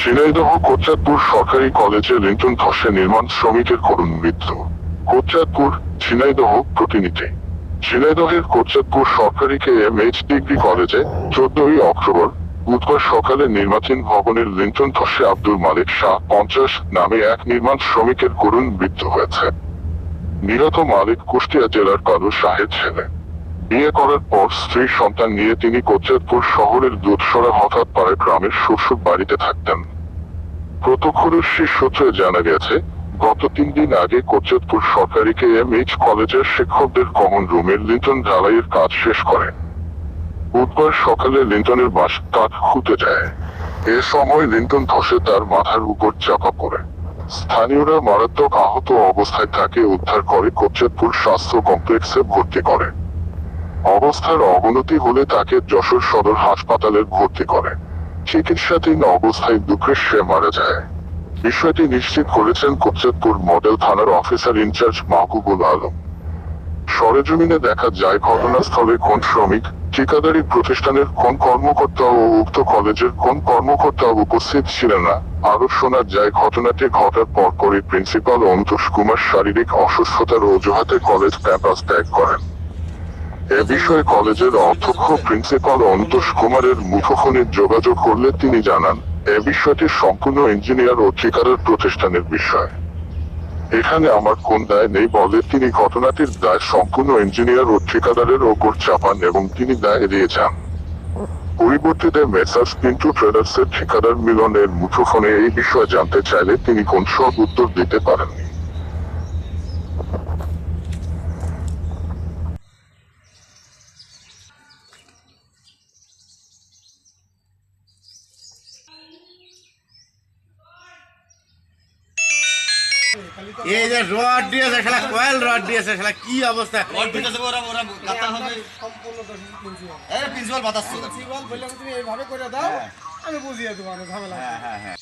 ঝিনাইদহ কোচাতপুর সরকারি কলেজে লিন্টন ধসে নির্মাণ শ্রমিকের করুণ মৃত্যু। কোচাতপুর ঝিনাইদহ প্রতিনিধি। ঝিনাইদহের কোচাতপুর সরকারি কে এম এইচ ডিগ্রি কলেজে চোদ্দই অক্টোবর বুধবার সকালে নির্মাণাধীন ভবনের লিন্টন ধসে আব্দুল মালিক শাহ পঞ্চাশ নামে এক নির্মাণ শ্রমিকের করুণ মৃত্যু হয়েছে। নিহত মালিক কুষ্টিয়া জেলার কালু শাহের ছেলে। বিয়ে করার পর স্ত্রী সন্তান নিয়ে তিনি কোচাতপুর শহরের দুধসরা হঠাৎ পাড়ায় গ্রামের শ্বশুর বাড়িতে থাকতেন। প্রত্যক্ষদর্শী সূত্রে জানা গেছে, গত তিন দিন আগে কোচাতপুর সরকারি কে এম এইচ কলেজের শিক্ষকদের কমন রুমের লিন্টন ঢালাইয়ের কাজ শেষ করে। বুধবার সকালে লিন্টনের বাস কাঠ খুঁতে যায়। এ সময় লিন্টন ধসে তার মাথার উপর চাপা পড়ে। স্থানীয়রা মারাত্মক আহত অবস্থায় তাকে উদ্ধার করে কোচাতপুর স্বাস্থ্য কমপ্লেক্সে ভর্তি করে। অবস্থার অবনতি হলে তাকে যশোর সদর হাসপাতালে ভর্তি করে। চিকিৎসাধীন অবস্থায় দুঃখে সে মারা যায়। বিষয়টি নিশ্চিত করেছেন কোচাতপুর মডেল থানার officer in charge Mahbubul Alam. সরেজমিনে দেখা যায় ঘটনাস্থলে কোন শ্রমিক, ঠিকাদারি প্রতিষ্ঠানের কোন কর্মকর্তা ও উক্ত কলেজের কোন কর্মকর্তা উপস্থিত ছিলেন না আরও শোনা যায় ঘটনাটি ঘটার পর করে প্রিন্সিপাল অন্তোষ কুমার শারীরিক অসুস্থতার অজুহাতে কলেজ ক্যাম্পাস ত্যাগ করেন। এ বিষয়ে কলেজের অধ্যক্ষ প্রিন্সিপাল অন্তোষ কুমারের মুঠোফোনে যোগাযোগ করলে তিনি জানান, এ বিষয়টি সম্পূর্ণ ইঞ্জিনিয়ার ও ঠিকাদার প্রতিষ্ঠানের বিষয়। এখানে আমার কোন দায় নেই বলে তিনি ঘটনাটির দায় সম্পূর্ণ ইঞ্জিনিয়ার ও ঠিকাদারের ওপর চাপান এবং তিনি দায় এড়িয়ে যান। পরিবর্তিতে মেসার্স পিন্টু ট্রেডার্সের ঠিকাদার মিলনের মুঠোফোনে এই বিষয়ে জানতে চাইলে তিনি কোন সব উত্তর দিতে পারেননি। এই যে রড দিয়েছে শালা কয়েল রড দিয়েছে শালা কি অবস্থা? ওর ভিতরে ওরা ওরা কাটা হবে। সম্পূর্ণ প্রিন্সিপাল। এই প্রিন্সিপাল বাতাস। প্রিন্সিপাল বললাম তুমি এইভাবে করে দাও আমি বুঝিয়ে দেবো ঝামেলা হ্যাঁ হ্যাঁ হ্যাঁ।